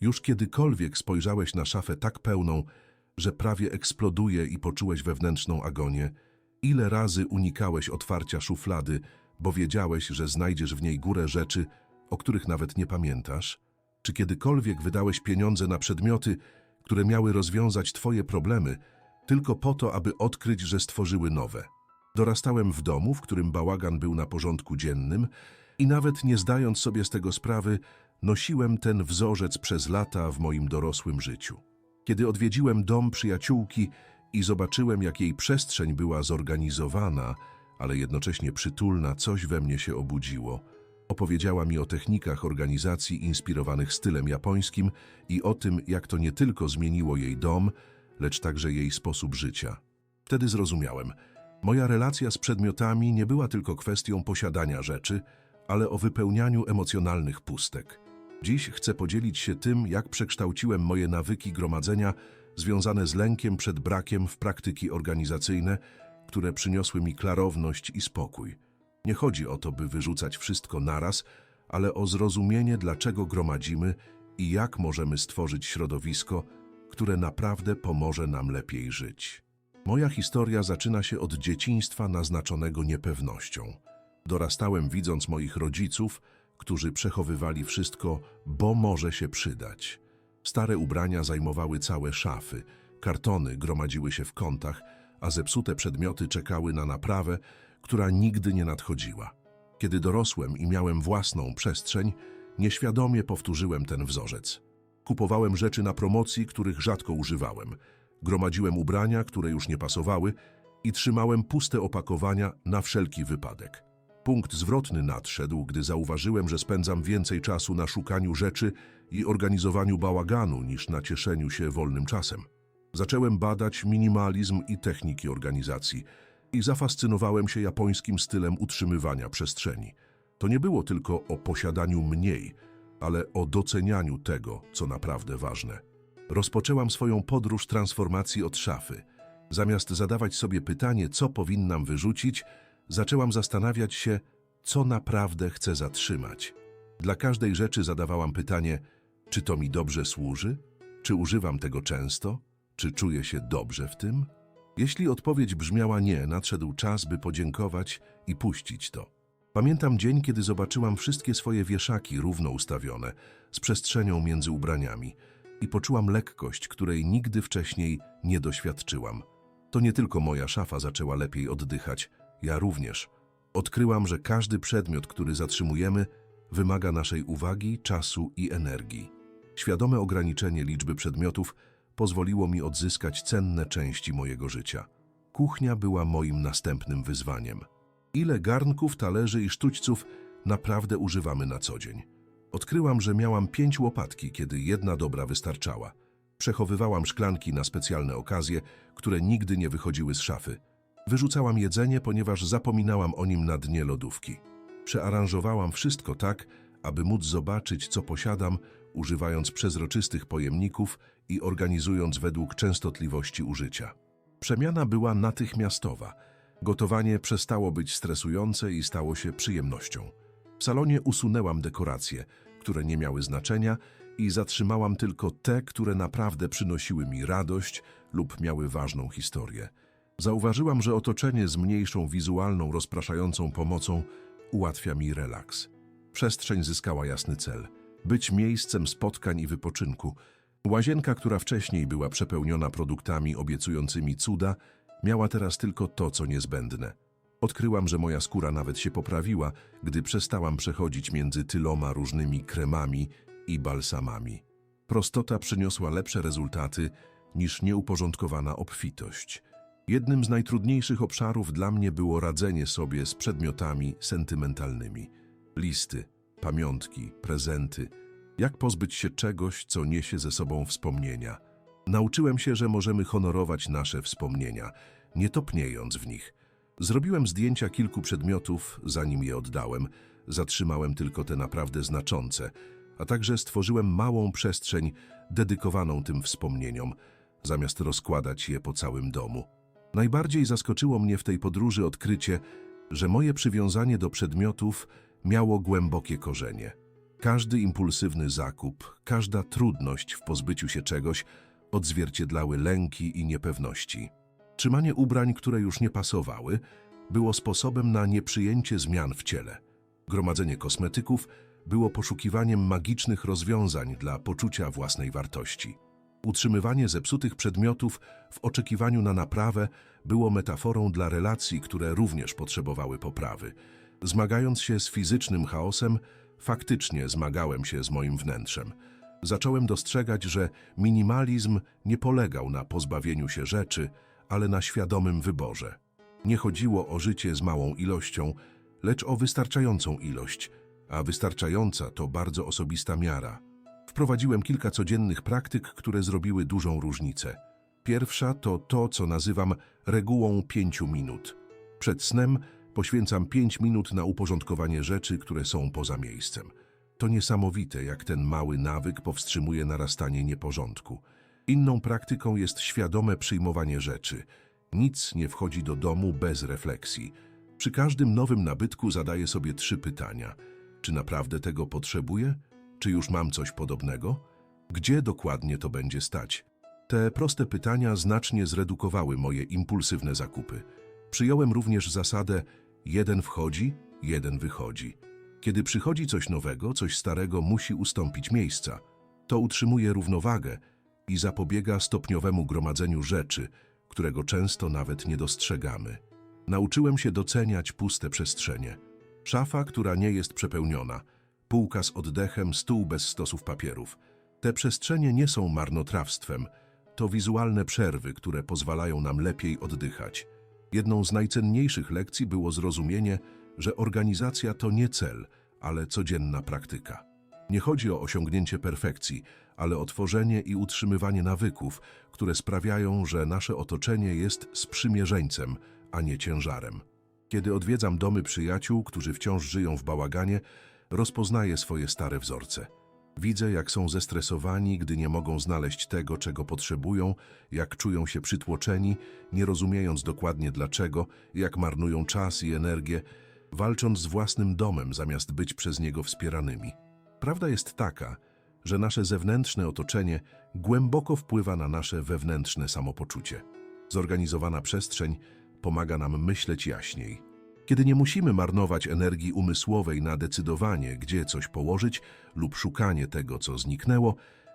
Już kiedykolwiek spojrzałeś na szafę tak pełną, że prawie eksploduje i poczułeś wewnętrzną agonię? Ile razy unikałeś otwarcia szuflady, bo wiedziałeś, że znajdziesz w niej górę rzeczy, o których nawet nie pamiętasz? Czy kiedykolwiek wydałeś pieniądze na przedmioty, które miały rozwiązać twoje problemy, tylko po to, aby odkryć, że stworzyły nowe? Dorastałem w domu, w którym bałagan był na porządku dziennym i nawet nie zdając sobie z tego sprawy, nosiłem ten wzorzec przez lata w moim dorosłym życiu. Kiedy odwiedziłem dom przyjaciółki i zobaczyłem, jak jej przestrzeń była zorganizowana, ale jednocześnie przytulna, coś we mnie się obudziło. Opowiedziała mi o technikach organizacji inspirowanych stylem japońskim i o tym, jak to nie tylko zmieniło jej dom, lecz także jej sposób życia. Wtedy zrozumiałem, moja relacja z przedmiotami nie była tylko kwestią posiadania rzeczy, ale o wypełnianiu emocjonalnych pustek. Dziś chcę podzielić się tym, jak przekształciłem moje nawyki gromadzenia związane z lękiem przed brakiem w praktyki organizacyjne, które przyniosły mi klarowność i spokój. Nie chodzi o to, by wyrzucać wszystko naraz, ale o zrozumienie, dlaczego gromadzimy i jak możemy stworzyć środowisko, które naprawdę pomoże nam lepiej żyć. Moja historia zaczyna się od dzieciństwa naznaczonego niepewnością. Dorastałem widząc moich rodziców, którzy przechowywali wszystko, bo może się przydać. Stare ubrania zajmowały całe szafy, kartony gromadziły się w kątach, a zepsute przedmioty czekały na naprawę, która nigdy nie nadchodziła. Kiedy dorosłem i miałem własną przestrzeń, nieświadomie powtórzyłem ten wzorzec. Kupowałem rzeczy na promocji, których rzadko używałem. Gromadziłem ubrania, które już nie pasowały i trzymałem puste opakowania na wszelki wypadek. Punkt zwrotny nadszedł, gdy zauważyłem, że spędzam więcej czasu na szukaniu rzeczy i organizowaniu bałaganu niż na cieszeniu się wolnym czasem. Zacząłem badać minimalizm i techniki organizacji i zafascynowałem się japońskim stylem utrzymywania przestrzeni. To nie było tylko o posiadaniu mniej, ale o docenianiu tego, co naprawdę ważne. Rozpoczęłam swoją podróż transformacji od szafy. Zamiast zadawać sobie pytanie, co powinnam wyrzucić, zaczęłam zastanawiać się, co naprawdę chcę zatrzymać. Dla każdej rzeczy zadawałam pytanie, czy to mi dobrze służy? Czy używam tego często? Czy czuję się dobrze w tym? Jeśli odpowiedź brzmiała nie, nadszedł czas, by podziękować i puścić to. Pamiętam dzień, kiedy zobaczyłam wszystkie swoje wieszaki równo ustawione, z przestrzenią między ubraniami i poczułam lekkość, której nigdy wcześniej nie doświadczyłam. To nie tylko moja szafa zaczęła lepiej oddychać, ja również. Odkryłam, że każdy przedmiot, który zatrzymujemy, wymaga naszej uwagi, czasu i energii. Świadome ograniczenie liczby przedmiotów pozwoliło mi odzyskać cenne części mojego życia. Kuchnia była moim następnym wyzwaniem. Ile garnków, talerzy i sztućców naprawdę używamy na co dzień? Odkryłam, że miałam pięć łopatki, kiedy jedna dobra wystarczała. Przechowywałam szklanki na specjalne okazje, które nigdy nie wychodziły z szafy. Wyrzucałam jedzenie, ponieważ zapominałam o nim na dnie lodówki. Przearanżowałam wszystko tak, aby móc zobaczyć, co posiadam, używając przezroczystych pojemników i organizując według częstotliwości użycia. Przemiana była natychmiastowa. Gotowanie przestało być stresujące i stało się przyjemnością. W salonie usunęłam dekoracje, które nie miały znaczenia i zatrzymałam tylko te, które naprawdę przynosiły mi radość lub miały ważną historię. Zauważyłam, że otoczenie z mniejszą wizualną, rozpraszającą pomocą ułatwia mi relaks. Przestrzeń zyskała jasny cel – być miejscem spotkań i wypoczynku. Łazienka, która wcześniej była przepełniona produktami obiecującymi cuda, miała teraz tylko to, co niezbędne. Odkryłam, że moja skóra nawet się poprawiła, gdy przestałam przechodzić między tyloma różnymi kremami i balsamami. Prostota przyniosła lepsze rezultaty niż nieuporządkowana obfitość. Jednym z najtrudniejszych obszarów dla mnie było radzenie sobie z przedmiotami sentymentalnymi. Listy, pamiątki, prezenty. Jak pozbyć się czegoś, co niesie ze sobą wspomnienia? Nauczyłem się, że możemy honorować nasze wspomnienia, nie topniejąc w nich. Zrobiłem zdjęcia kilku przedmiotów, zanim je oddałem, zatrzymałem tylko te naprawdę znaczące, a także stworzyłem małą przestrzeń dedykowaną tym wspomnieniom, zamiast rozkładać je po całym domu. Najbardziej zaskoczyło mnie w tej podróży odkrycie, że moje przywiązanie do przedmiotów miało głębokie korzenie. Każdy impulsywny zakup, każda trudność w pozbyciu się czegoś odzwierciedlały lęki i niepewności. Trzymanie ubrań, które już nie pasowały, było sposobem na nieprzyjęcie zmian w ciele. Gromadzenie kosmetyków było poszukiwaniem magicznych rozwiązań dla poczucia własnej wartości. Utrzymywanie zepsutych przedmiotów w oczekiwaniu na naprawę było metaforą dla relacji, które również potrzebowały poprawy. Zmagając się z fizycznym chaosem, faktycznie zmagałem się z moim wnętrzem. Zacząłem dostrzegać, że minimalizm nie polegał na pozbawieniu się rzeczy, ale na świadomym wyborze. Nie chodziło o życie z małą ilością, lecz o wystarczającą ilość, a wystarczająca to bardzo osobista miara. Wprowadziłem kilka codziennych praktyk, które zrobiły dużą różnicę. Pierwsza to to, co nazywam regułą pięciu minut. Przed snem poświęcam pięć minut na uporządkowanie rzeczy, które są poza miejscem. To niesamowite, jak ten mały nawyk powstrzymuje narastanie nieporządku. Inną praktyką jest świadome przyjmowanie rzeczy. Nic nie wchodzi do domu bez refleksji. Przy każdym nowym nabytku zadaję sobie trzy pytania. Czy naprawdę tego potrzebuję? Czy już mam coś podobnego? Gdzie dokładnie to będzie stać? Te proste pytania znacznie zredukowały moje impulsywne zakupy. Przyjąłem również zasadę jeden wchodzi, jeden wychodzi. Kiedy przychodzi coś nowego, coś starego musi ustąpić miejsca. To utrzymuje równowagę i zapobiega stopniowemu gromadzeniu rzeczy, którego często nawet nie dostrzegamy. Nauczyłem się doceniać puste przestrzenie. Szafa, która nie jest przepełniona, półka z oddechem, stół bez stosów papierów. Te przestrzenie nie są marnotrawstwem, to wizualne przerwy, które pozwalają nam lepiej oddychać. Jedną z najcenniejszych lekcji było zrozumienie, że organizacja to nie cel, ale codzienna praktyka. Nie chodzi o osiągnięcie perfekcji, ale o tworzenie i utrzymywanie nawyków, które sprawiają, że nasze otoczenie jest sprzymierzeńcem, a nie ciężarem. Kiedy odwiedzam domy przyjaciół, którzy wciąż żyją w bałaganie, rozpoznaję swoje stare wzorce. Widzę, jak są zestresowani, gdy nie mogą znaleźć tego, czego potrzebują, jak czują się przytłoczeni, nie rozumiejąc dokładnie dlaczego, jak marnują czas i energię, walcząc z własnym domem zamiast być przez niego wspieranymi. Prawda jest taka, że nasze zewnętrzne otoczenie głęboko wpływa na nasze wewnętrzne samopoczucie. Zorganizowana przestrzeń pomaga nam myśleć jaśniej. Kiedy nie musimy marnować energii umysłowej na decydowanie, gdzie coś położyć lub szukanie tego, co zniknęło,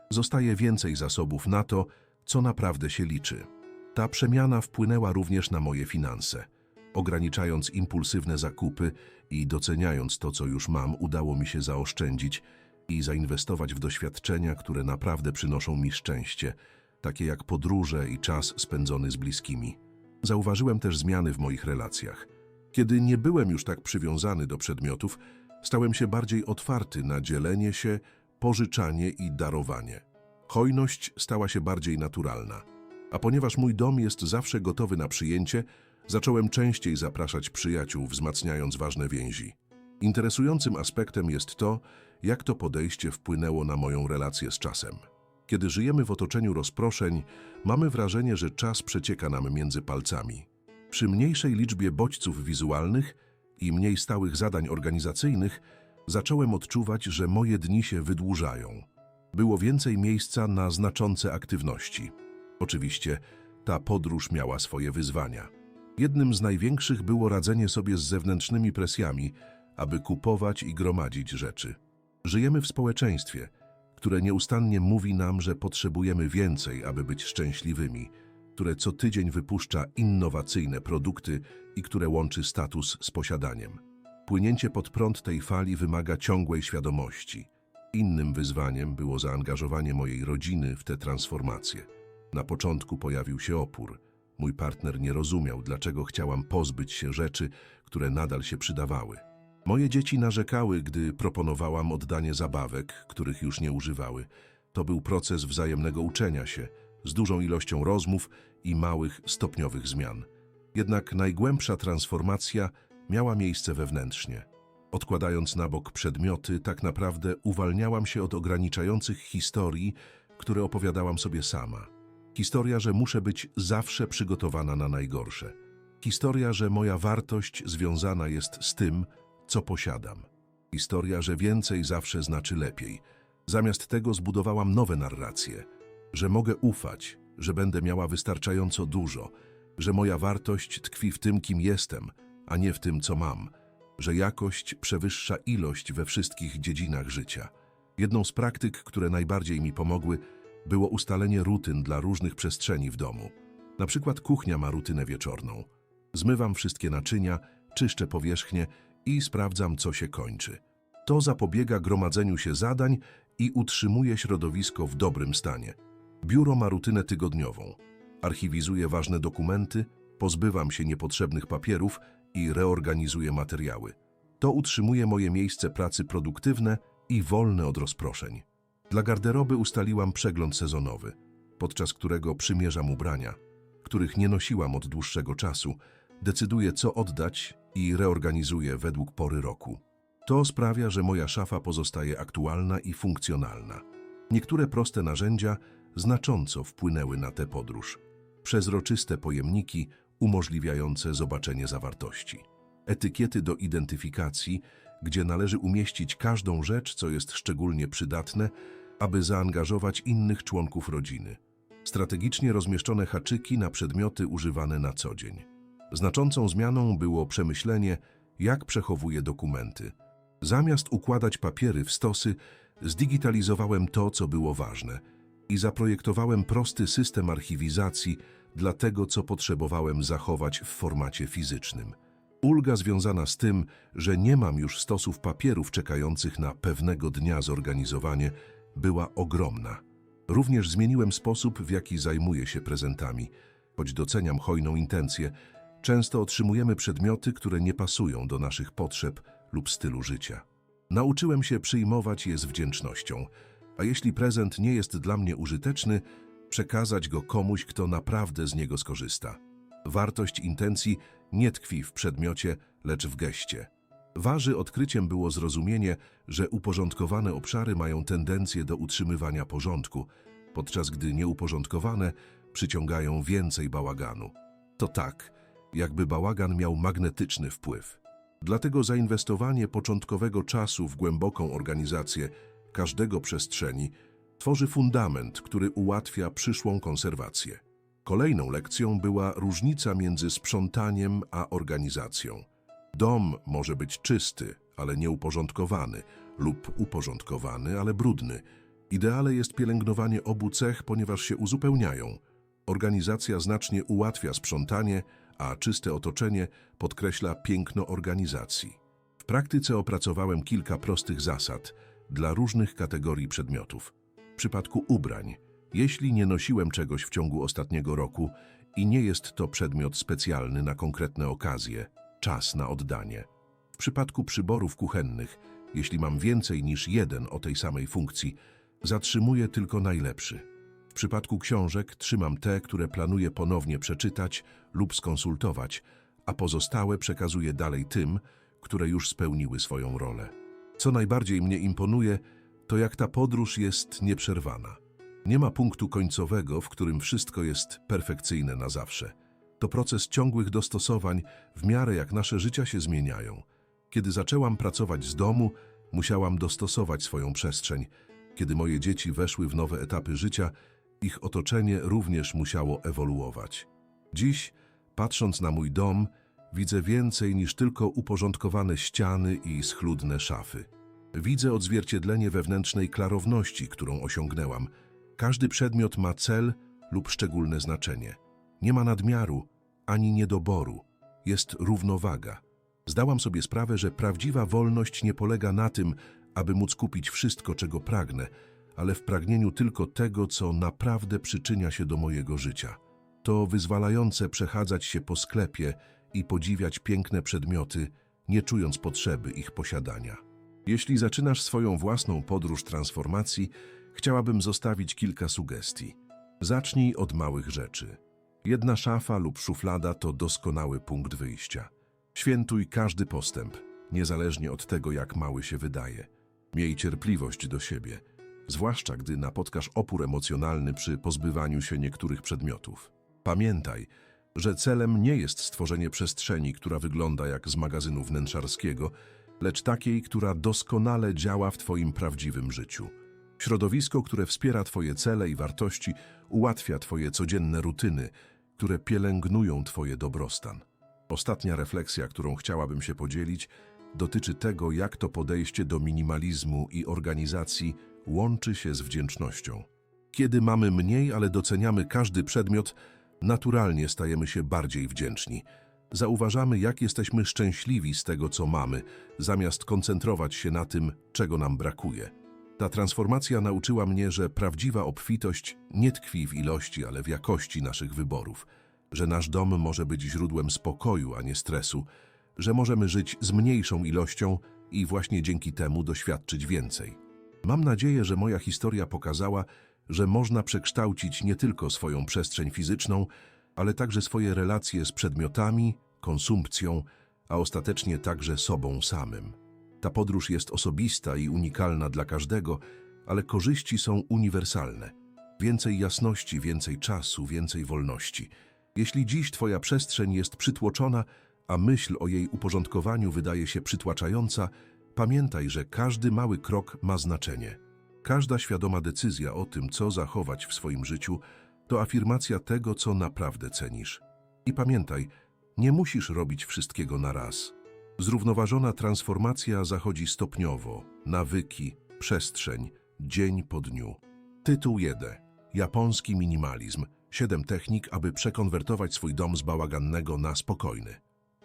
zostaje więcej zasobów na to, co naprawdę się liczy. Ta przemiana wpłynęła również na moje finanse. Ograniczając impulsywne zakupy i doceniając to, co już mam, udało mi się zaoszczędzić i zainwestować w doświadczenia, które naprawdę przynoszą mi szczęście, takie jak podróże i czas spędzony z bliskimi. Zauważyłem też zmiany w moich relacjach. Kiedy nie byłem już tak przywiązany do przedmiotów, stałem się bardziej otwarty na dzielenie się, pożyczanie i darowanie. Hojność stała się bardziej naturalna. A ponieważ mój dom jest zawsze gotowy na przyjęcie, zacząłem częściej zapraszać przyjaciół, wzmacniając ważne więzi. Interesującym aspektem jest to, jak to podejście wpłynęło na moją relację z czasem. Kiedy żyjemy w otoczeniu rozproszeń, mamy wrażenie, że czas przecieka nam między palcami. Przy mniejszej liczbie bodźców wizualnych i mniej stałych zadań organizacyjnych zacząłem odczuwać, że moje dni się wydłużają. Było więcej miejsca na znaczące aktywności. Oczywiście ta podróż miała swoje wyzwania. Jednym z największych było radzenie sobie z zewnętrznymi presjami, aby kupować i gromadzić rzeczy. Żyjemy w społeczeństwie, które nieustannie mówi nam, że potrzebujemy więcej, aby być szczęśliwymi, które co tydzień wypuszcza innowacyjne produkty i które łączy status z posiadaniem. Płynięcie pod prąd tej fali wymaga ciągłej świadomości. Innym wyzwaniem było zaangażowanie mojej rodziny w tę transformację. Na początku pojawił się opór. Mój partner nie rozumiał, dlaczego chciałam pozbyć się rzeczy, które nadal się przydawały. Moje dzieci narzekały, gdy proponowałam oddanie zabawek, których już nie używały. To był proces wzajemnego uczenia się, z dużą ilością rozmów i małych, stopniowych zmian. Jednak najgłębsza transformacja miała miejsce wewnętrznie. Odkładając na bok przedmioty, tak naprawdę uwalniałam się od ograniczających historii, które opowiadałam sobie sama. Historia, że muszę być zawsze przygotowana na najgorsze. Historia, że moja wartość związana jest z tym, co posiadam. Historia, że więcej zawsze znaczy lepiej. Zamiast tego zbudowałam nowe narracje, że mogę ufać, że będę miała wystarczająco dużo, że moja wartość tkwi w tym, kim jestem, a nie w tym, co mam, że jakość przewyższa ilość we wszystkich dziedzinach życia. Jedną z praktyk, które najbardziej mi pomogły, było ustalenie rutyn dla różnych przestrzeni w domu. Na przykład kuchnia ma rutynę wieczorną. Zmywam wszystkie naczynia, czyszczę powierzchnię i sprawdzam, co się kończy. To zapobiega gromadzeniu się zadań i utrzymuje środowisko w dobrym stanie. Biuro ma rutynę tygodniową. Archiwizuję ważne dokumenty, pozbywam się niepotrzebnych papierów i reorganizuję materiały. To utrzymuje moje miejsce pracy produktywne i wolne od rozproszeń. Dla garderoby ustaliłam przegląd sezonowy, podczas którego przymierzam ubrania, których nie nosiłam od dłuższego czasu, decyduję co oddać i reorganizuję według pory roku. To sprawia, że moja szafa pozostaje aktualna i funkcjonalna. Niektóre proste narzędzia znacząco wpłynęły na tę podróż. Przezroczyste pojemniki umożliwiające zobaczenie zawartości. Etykiety do identyfikacji, gdzie należy umieścić każdą rzecz, co jest szczególnie przydatne, aby zaangażować innych członków rodziny. Strategicznie rozmieszczone haczyki na przedmioty używane na co dzień. Znaczącą zmianą było przemyślenie, jak przechowuję dokumenty. Zamiast układać papiery w stosy, zdigitalizowałem to, co było ważne i zaprojektowałem prosty system archiwizacji dla tego, co potrzebowałem zachować w formacie fizycznym. Ulga związana z tym, że nie mam już stosów papierów czekających na pewnego dnia zorganizowanie, była ogromna. Również zmieniłem sposób, w jaki zajmuję się prezentami. Choć doceniam hojną intencję, często otrzymujemy przedmioty, które nie pasują do naszych potrzeb lub stylu życia. Nauczyłem się przyjmować je z wdzięcznością, a jeśli prezent nie jest dla mnie użyteczny, przekazać go komuś, kto naprawdę z niego skorzysta. Wartość intencji nie tkwi w przedmiocie, lecz w geście. Waży odkryciem było zrozumienie, że uporządkowane obszary mają tendencję do utrzymywania porządku, podczas gdy nieuporządkowane przyciągają więcej bałaganu. To tak, jakby bałagan miał magnetyczny wpływ. Dlatego zainwestowanie początkowego czasu w głęboką organizację każdego przestrzeni tworzy fundament, który ułatwia przyszłą konserwację. Kolejną lekcją była różnica między sprzątaniem a organizacją. Dom może być czysty, ale nieuporządkowany, lub uporządkowany, ale brudny. Ideale jest pielęgnowanie obu cech, ponieważ się uzupełniają. Organizacja znacznie ułatwia sprzątanie, a czyste otoczenie podkreśla piękno organizacji. W praktyce opracowałem kilka prostych zasad dla różnych kategorii przedmiotów. W przypadku ubrań, jeśli nie nosiłem czegoś w ciągu ostatniego roku i nie jest to przedmiot specjalny na konkretne okazje, czas na oddanie. W przypadku przyborów kuchennych, jeśli mam więcej niż jeden o tej samej funkcji, zatrzymuję tylko najlepszy. W przypadku książek trzymam te, które planuję ponownie przeczytać lub skonsultować, a pozostałe przekazuję dalej tym, które już spełniły swoją rolę. Co najbardziej mnie imponuje, to jak ta podróż jest nieprzerwana. Nie ma punktu końcowego, w którym wszystko jest perfekcyjne na zawsze. To proces ciągłych dostosowań w miarę jak nasze życia się zmieniają. Kiedy zaczęłam pracować z domu, musiałam dostosować swoją przestrzeń. Kiedy moje dzieci weszły w nowe etapy życia, ich otoczenie również musiało ewoluować. Dziś, patrząc na mój dom, widzę więcej niż tylko uporządkowane ściany i schludne szafy. Widzę odzwierciedlenie wewnętrznej klarowności, którą osiągnęłam. Każdy przedmiot ma cel lub szczególne znaczenie. Nie ma nadmiaru ani niedoboru. Jest równowaga. Zdałam sobie sprawę, że prawdziwa wolność nie polega na tym, aby móc kupić wszystko, czego pragnę, ale w pragnieniu tylko tego, co naprawdę przyczynia się do mojego życia. To wyzwalające przechadzać się po sklepie i podziwiać piękne przedmioty, nie czując potrzeby ich posiadania. Jeśli zaczynasz swoją własną podróż transformacji, chciałabym zostawić kilka sugestii. Zacznij od małych rzeczy. Jedna szafa lub szuflada to doskonały punkt wyjścia. Świętuj każdy postęp, niezależnie od tego, jak mały się wydaje. Miej cierpliwość do siebie, zwłaszcza gdy napotkasz opór emocjonalny przy pozbywaniu się niektórych przedmiotów. Pamiętaj, że celem nie jest stworzenie przestrzeni, która wygląda jak z magazynu wnętrzarskiego lecz takiej, która doskonale działa w Twoim prawdziwym życiu. Środowisko, które wspiera Twoje cele i wartości, ułatwia Twoje codzienne rutyny, które pielęgnują Twoje dobrostan. Ostatnia refleksja, którą chciałabym się podzielić, dotyczy tego, jak to podejście do minimalizmu i organizacji łączy się z wdzięcznością. Kiedy mamy mniej, ale doceniamy każdy przedmiot, naturalnie stajemy się bardziej wdzięczni. Zauważamy, jak jesteśmy szczęśliwi z tego, co mamy, zamiast koncentrować się na tym, czego nam brakuje. Ta transformacja nauczyła mnie, że prawdziwa obfitość nie tkwi w ilości, ale w jakości naszych wyborów, że nasz dom może być źródłem spokoju, a nie stresu, że możemy żyć z mniejszą ilością i właśnie dzięki temu doświadczyć więcej. Mam nadzieję, że moja historia pokazała, że można przekształcić nie tylko swoją przestrzeń fizyczną, ale także swoje relacje z przedmiotami, konsumpcją, a ostatecznie także sobą samym. Ta podróż jest osobista i unikalna dla każdego, ale korzyści są uniwersalne. Więcej jasności, więcej czasu, więcej wolności. Jeśli dziś Twoja przestrzeń jest przytłoczona, a myśl o jej uporządkowaniu wydaje się przytłaczająca, pamiętaj, że każdy mały krok ma znaczenie. Każda świadoma decyzja o tym, co zachować w swoim życiu, to afirmacja tego, co naprawdę cenisz. I pamiętaj, nie musisz robić wszystkiego na raz. Zrównoważona transformacja zachodzi stopniowo, nawyki, przestrzeń, dzień po dniu. Tytuł 1. Japoński minimalizm. 7 technik, aby przekonwertować swój dom z bałagannego na spokojny.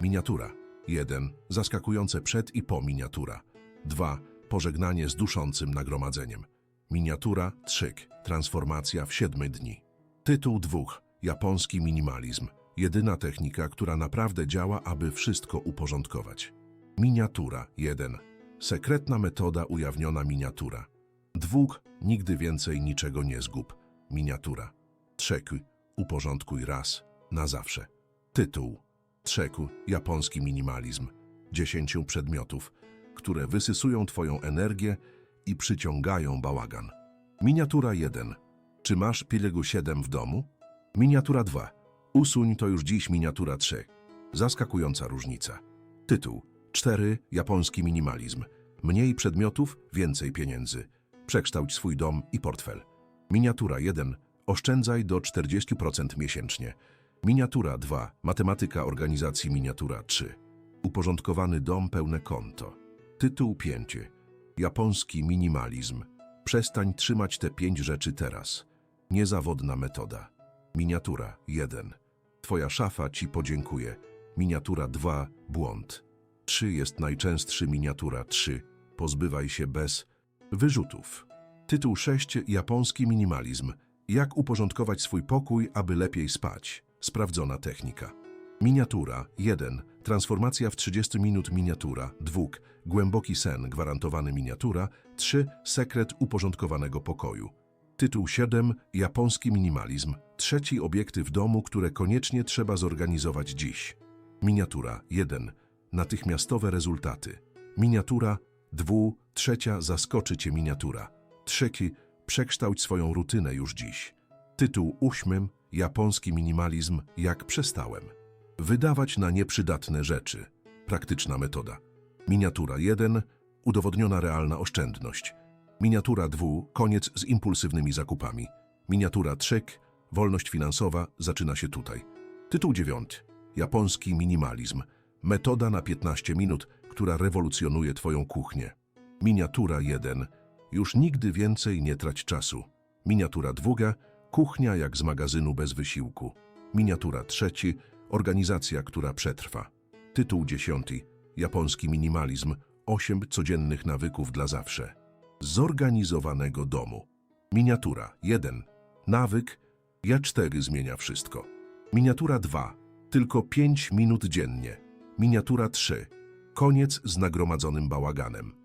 Miniatura. 1. Zaskakujące przed i po miniatura. 2. Pożegnanie z duszącym nagromadzeniem. Miniatura. Trzyk. Transformacja w 7 dni. Tytuł 2. Japoński minimalizm. Jedyna technika, która naprawdę działa, aby wszystko uporządkować. Miniatura 1. Sekretna metoda ujawniona miniatura. 2. Nigdy więcej niczego nie zgub. Miniatura. 3. Uporządkuj raz, na zawsze. Tytuł. 3. Japoński minimalizm. 10 przedmiotów, które wysysują Twoją energię i przyciągają bałagan. Miniatura 1. Czy masz Pilegu 7 w domu? Miniatura 2. Usuń to już dziś miniatura 3. Zaskakująca różnica. Tytuł 4. Japoński minimalizm. Mniej przedmiotów, więcej pieniędzy. Przekształć swój dom i portfel. Miniatura 1. Oszczędzaj do 40% miesięcznie. Miniatura 2. Matematyka organizacji miniatura 3. Uporządkowany dom pełne konto. Tytuł 5. Japoński minimalizm. Przestań trzymać te pięć rzeczy teraz. Niezawodna metoda. Miniatura 1. Twoja szafa ci podziękuje. Miniatura 2. Błąd. 3 jest najczęstszy miniatura 3. Pozbywaj się bez wyrzutów. Tytuł 6. Japoński minimalizm. Jak uporządkować swój pokój, aby lepiej spać. Sprawdzona technika. Miniatura 1. Transformacja w 30 minut miniatura 2. Głęboki sen gwarantowany miniatura 3. Sekret uporządkowanego pokoju. Tytuł 7. Japoński minimalizm. Trzeci obiekty w domu, które koniecznie trzeba zorganizować dziś. Miniatura 1. Natychmiastowe rezultaty. Miniatura 2. Trzecia zaskoczy Cię miniatura. Trzeci. Przekształć swoją rutynę już dziś. Tytuł 8. Japoński minimalizm. Jak przestałem. Wydawać na nieprzydatne rzeczy. Praktyczna metoda. Miniatura 1. Udowodniona realna oszczędność. Miniatura 2. Koniec z impulsywnymi zakupami. Miniatura 3. Wolność finansowa zaczyna się tutaj. Tytuł 9. Japoński minimalizm. Metoda na 15 minut, która rewolucjonuje Twoją kuchnię. Miniatura 1. Już nigdy więcej nie trać czasu. Miniatura 2. Kuchnia jak z magazynu bez wysiłku. Miniatura 3. Organizacja, która przetrwa. Tytuł 10. Japoński minimalizm. 8 codziennych nawyków dla zawsze zorganizowanego domu. Miniatura 1. Nawyk ja 4 zmienia wszystko. Miniatura 2. Tylko 5 minut dziennie. Miniatura 3. Koniec z nagromadzonym bałaganem.